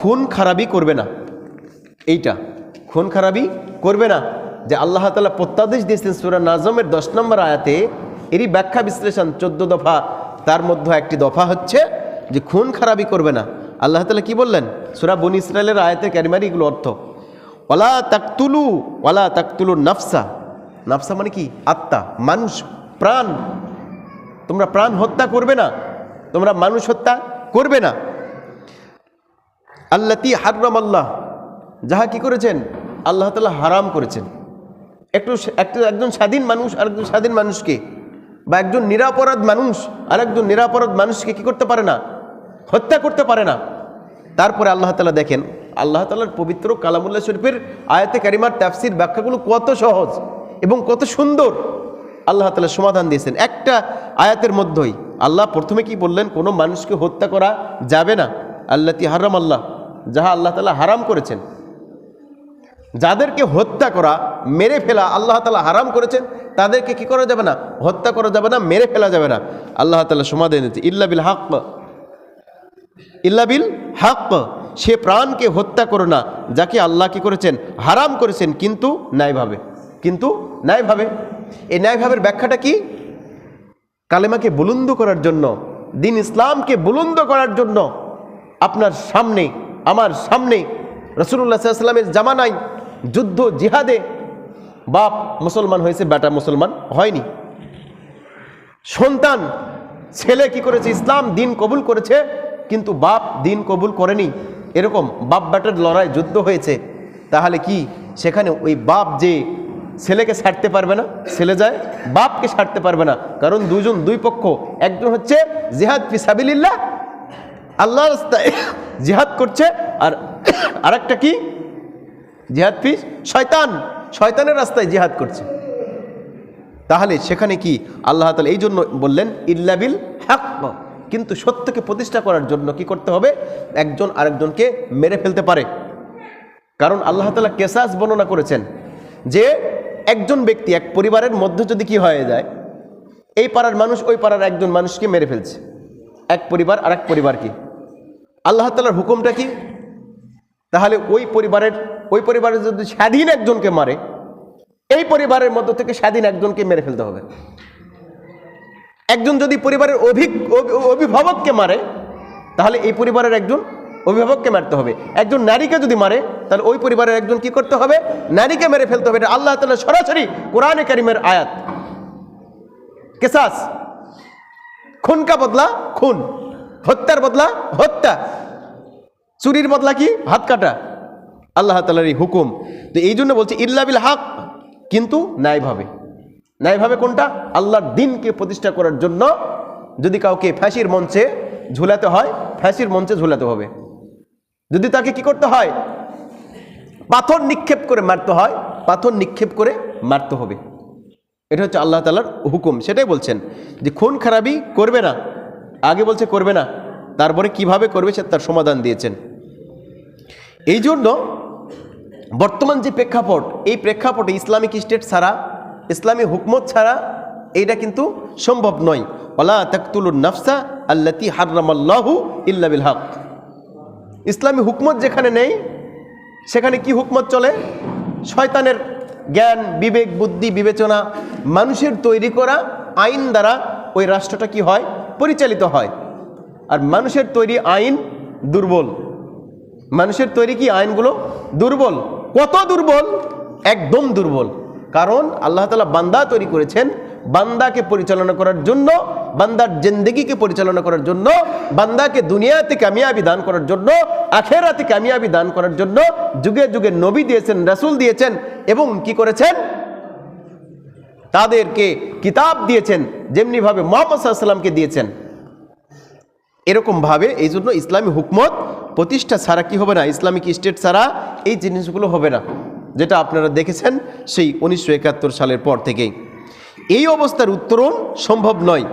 খুন খারাপই করবে না। এইটা, খুন খারাপই করবে না। যে আল্লাহ তালা প্রত্যাদেশ দিয়েছেন সুরা নাজমের দশ নম্বর আয়াতে, এরই ব্যাখ্যা বিশ্লেষণ চোদ্দ দফা, তার মধ্যে একটি দফা হচ্ছে যে খুন খারাপই করবে না। আল্লাহ তালা কি বললেন? সুরা বন ইসরায়েলের আয়াতে ক্যারিমারি এগুলো অর্থ ওলা তাকতুলু ওলা তাকতুলু নাফসা। নাফসা মানে কি? আত্মা, মানুষ, প্রাণ। তোমরা প্রাণ হত্যা করবে না, তোমরা মানুষ হত্যা করবে না। আল্লাতি হাররাম আল্লাহ। যাহা কি করেছেন? আল্লাহ তালা হারাম করেছেন। একটু একটা একজন স্বাধীন মানুষ আর একজন স্বাধীন মানুষকে বা একজন নিরাপরাধ মানুষ আর একজন নিরাপরাধ মানুষকে কি করতে পারে না? হত্যা করতে পারে না। তারপরে আল্লাহ তালা দেখেন, আল্লাহ তালার পবিত্র কালামুল্লাহ শরীফের আয়াতে কারিমার তাফসির ব্যাখ্যাগুলো কত সহজ এবং কত সুন্দর। আল্লাহ তালা সমাধান দিয়েছেন। একটা আয়াতের মধ্যেই আল্লাহ প্রথমে কি বললেন, কোনো মানুষকে হত্যা করা যাবে না। আল্লাহ তি হারাম আল্লাহ। যাহা আল্লাহ তালা হারাম করেছেন। যাদেরকে হত্যা করা, মেরে ফেলা আল্লাহ তালা হারাম করেছেন, তাদেরকে কি করা যাবে না? হত্যা করা যাবে না, মেরে ফেলা যাবে না। আল্লাহ তালা সমাধান দিয়েছে ইল্লা বিল হাক, ইল্লা বিল হাক, সে প্রাণকে হত্যা করো না, যাকে আল্লাহ কি করেছেন? হারাম করেছেন, কিন্তু ন্যায়ভাবে কিন্তু ন্যায়ভাবে এই ন্যায়ভাবের ব্যাখ্যাটা কি? কালেমাকে বুলন্দ করার জন্য, দিন ইসলামকে বুলন্দ করার জন্য আপনার সামনে আমার সামনে রসুল্লাহ সাল্লামের জামানায় যুদ্ধ, জিহাদে বাপ মুসলমান হয়েছে, বেটা মুসলমান হয়নি। সন্তান, ছেলে কি করেছে? ইসলাম দিন কবুল করেছে, কিন্তু বাপ দিন কবুল করেনি। এরকম বাপ বেটার লড়াই যুদ্ধ হয়েছে। তাহলে কি সেখানে ওই বাপ যে ছেলেকে ছাড়তে পারবে না, ছেলে যায়, বাপকে ছাড়তে পারবে না। কারণ দুজন দুই পক্ষ, একজন হচ্ছে জিহাদ ফিসাবিল্লাহ আল্লাহ রাস্তায় জিহাদ করছে, আর আরেকটা কি? জিহাদ ফি শয়তান। শয়তানের রাস্তায় জিহাদ করছে। তাহলে সেখানে কি আল্লাহ তালা এই জন্য বললেন ইল্লাবিল হাক। কিন্তু সত্যকে প্রতিষ্ঠা করার জন্য কি করতে হবে? একজন আরেকজনকে মেরে ফেলতে পারে। কারণ আল্লাহ তালা কেসাস বর্ণনা করেছেন যে, একজন ব্যক্তি, এক পরিবারের মধ্যে যদি কি হয়ে যায়, এই পাড়ার মানুষ, ওই পাড়ার একজন মানুষকে মেরে ফেলছে। এক পরিবার আর এক পরিবারকে আল্লাহ তালার হুকুমটা কি? তাহলে ওই পরিবারের ওই পরিবারের যদি স্বাধীন একজনকে মারে, এই পরিবারের মধ্য থেকে স্বাধীন একজনকে মেরে ফেলতে হবে। একজন যদি পরিবারের অভিক, অভি- অভিভাবককে মারে, তাহলে এই পরিবারের একজন অভিভাবককে মারতে হবে। একজন নারীকে যদি মারে, তাহলে ওই পরিবারের একজন কি করতে হবে? নারীকে মেরে ফেলতে হবে। এটা আল্লাহ তালা সরাসরি কোরআনে কারিমের আয়াত। কেসাস, খুনকা বদলা, খুন। হত্যার বদলা, হত্যা। চুরির বদলা কি? হাত কাটা। আল্লাহ তালার এই হুকুম। তো এই জন্য বলছে ইল্লাবিল হাক। কিন্তু ন্যায়ভাবে ন্যায়ভাবে কোনটা? আল্লাহর দিনকে প্রতিষ্ঠা করার জন্য যদি কাউকে ফাঁসির মঞ্চে ঝুলাতে হয়, ফাঁসির মঞ্চে ঝুলাতে হবে। যদি তাকে কি করতে হয়? পাথর নিক্ষেপ করে মারতে হয়, পাথর নিক্ষেপ করে মারতে হবে। এটা হচ্ছে আল্লাহ তালার হুকুম। সেটাই বলছেন যে, খুন খারাপই করবে না। আগে বলছে করবে না, তারপরে কীভাবে করবে সে তার সমাধান দিয়েছেন। এই জন্য বর্তমান যে প্রেক্ষাপট, এই প্রেক্ষাপটে ইসলামিক স্টেট ছাড়া, ইসলামী হুকমত ছাড়া এইটা কিন্তু সম্ভব নয়। ওলা তাকতুলুন নাফসা আল্লাতি হার্রামাল্লাহু ইল্লা হক। ইসলামী হুকমত যেখানে নেই, সেখানে কি হুকমত চলে? শয়তানের জ্ঞান, বিবেক, বুদ্ধি, বিবেচনা, মানুষের তৈরি করা আইন দ্বারা ওই রাষ্ট্রটা কি হয়? পরিচালিত হয়। আর মানুষের তৈরি আইন দুর্বল। মানুষের তৈরি কি আইনগুলো? দুর্বল। কত দুর্বল? একদম দুর্বল। কারণ আল্লাহ তালা বান্দা তৈরি করেছেন। বান্দাকে পরিচালনা করার জন্য, বান্দার জিন্দগিকে পরিচালনা করার জন্য, বান্দাকে দুনিয়াতে কামিয়াবি দান করার জন্য, আখেরাতে কামিয়াবি দান করার জন্য যুগে যুগে নবী দিয়েছেন, রাসুল দিয়েছেন এবং কি করেছেন? তাদেরকে কিতাব দিয়েছেন, যেমনিভাবে মোহাম্মদ সাল্লামকে দিয়েছেন। এরকমভাবে এই জন্য ইসলামী হুকমত প্রতিষ্ঠা ছাড়া কি হবে না, ইসলামিক স্টেট ছাড়া এই জিনিসগুলো হবে না। যেটা আপনারা দেখেছেন সেই উনিশশো একাত্তর সালের পর থেকেই। এই অবস্থার উত্তরণ সম্ভব নয়।